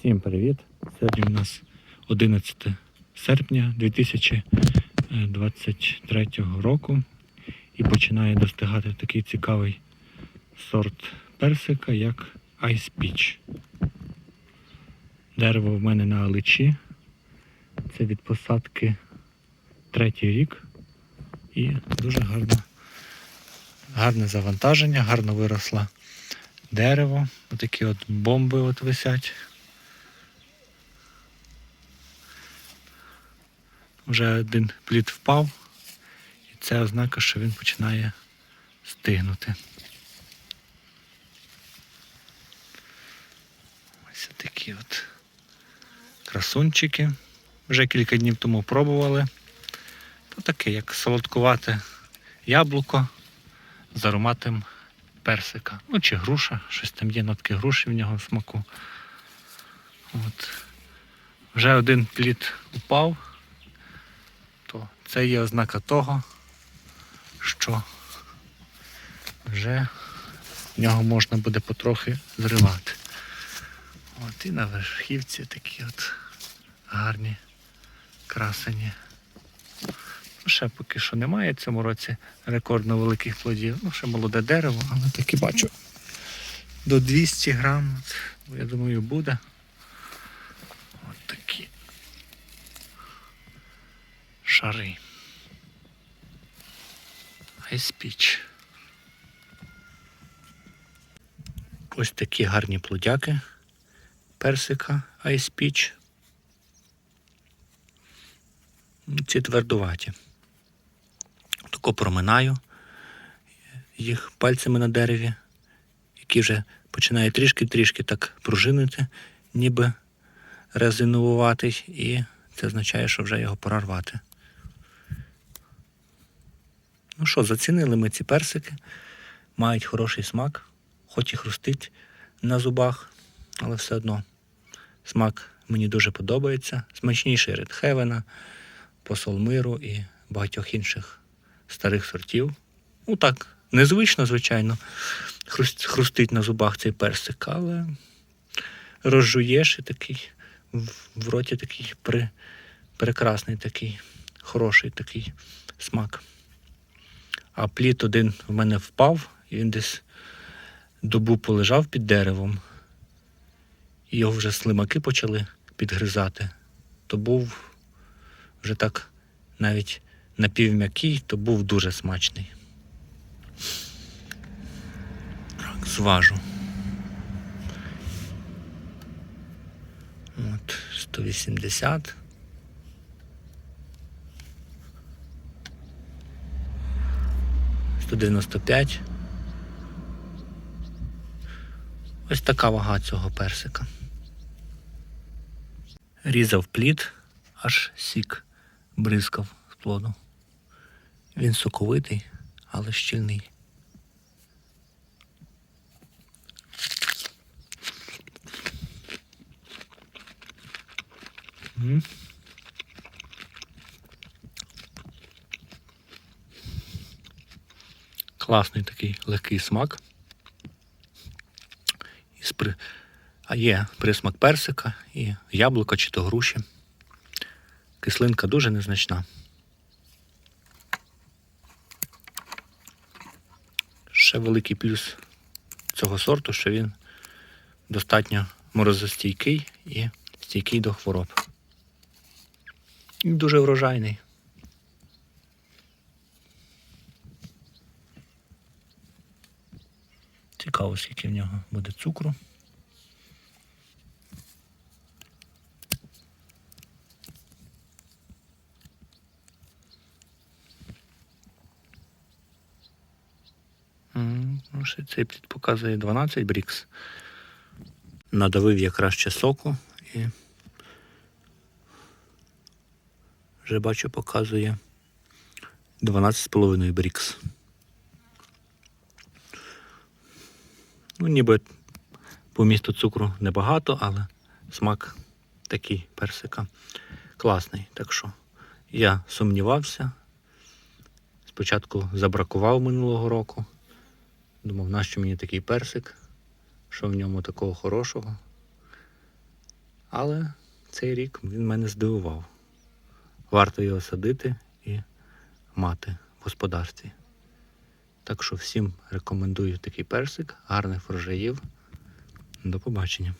Всім привіт! Сьогодні у нас 11 серпня 2023 року і починає достигати такий цікавий сорт персика, як Ice Peach. Дерево в мене на аличі. Це від посадки третій рік і дуже гарно, гарне завантаження, гарно виросло дерево. Отакі от бомби от висять. Вже один плід впав, і це ознака, що він починає стигнути. Ось такі от красунчики. Вже кілька днів тому пробували. То таке, як солодкувате яблуко з ароматом персика. Ну чи груша, щось там є нотки груші в нього в смаку. От. Вже один плід упав це є ознака того, що вже в нього можна буде потрохи зривати. От і на верхівці такі от гарні красені. Ну, ще поки що немає в цьому році рекордно великих плодів. Ну, ще молоде дерево, але таки бачу. До 200 грам, я думаю, буде. От такі шари. Peach. Ось такі гарні плодяки персика Peach. Ці твердуваті. Тако проминаю їх пальцями на дереві, які вже починають трішки-трішки так пружинити, ніби резинуватись, і це означає, що вже його пора рвати. Ну що, зацінили ми ці персики, мають хороший смак, хоч і хрустить на зубах, але все одно смак мені дуже подобається. Смачніший редхевена, посол миру і багатьох інших старих сортів. Ну так, незвично, звичайно, хрустить на зубах цей персик, але розжуєш і такий в, роті такий при, прекрасний такий, хороший такий смак. А плід один в мене впав, і він десь добу полежав під деревом, і його вже слимаки почали підгризати. То був вже так навіть напівм'який, то був дуже смачний. Так, зважу. От, 180. Сто дев'яносто п'ять. Ось така вага цього персика. Різав плід, аж сік бризкав з плоду. Він соковитий, але щільний. М. Класний такий легкий смак. А є присмак персика і яблука чи то груші. Кислинка дуже незначна. Ще великий плюс цього сорту, що він достатньо морозостійкий і стійкий до хвороб. Дуже врожайний. Цікаво, скільки в нього буде цукру. Ну, ще цей плід показує 12 брікс. Надавив я краще соку і вже бачу, показує 12,5 брікс. Ну, ніби по місту цукру небагато, але смак такий персика класний. Так що я сумнівався. Спочатку забракував минулого року. Думав, нащо мені такий персик, що в ньому такого хорошого. Але цей рік він мене здивував. Варто його садити і мати в господарстві. Так що всім рекомендую такий персик, гарних врожаїв. До побачення.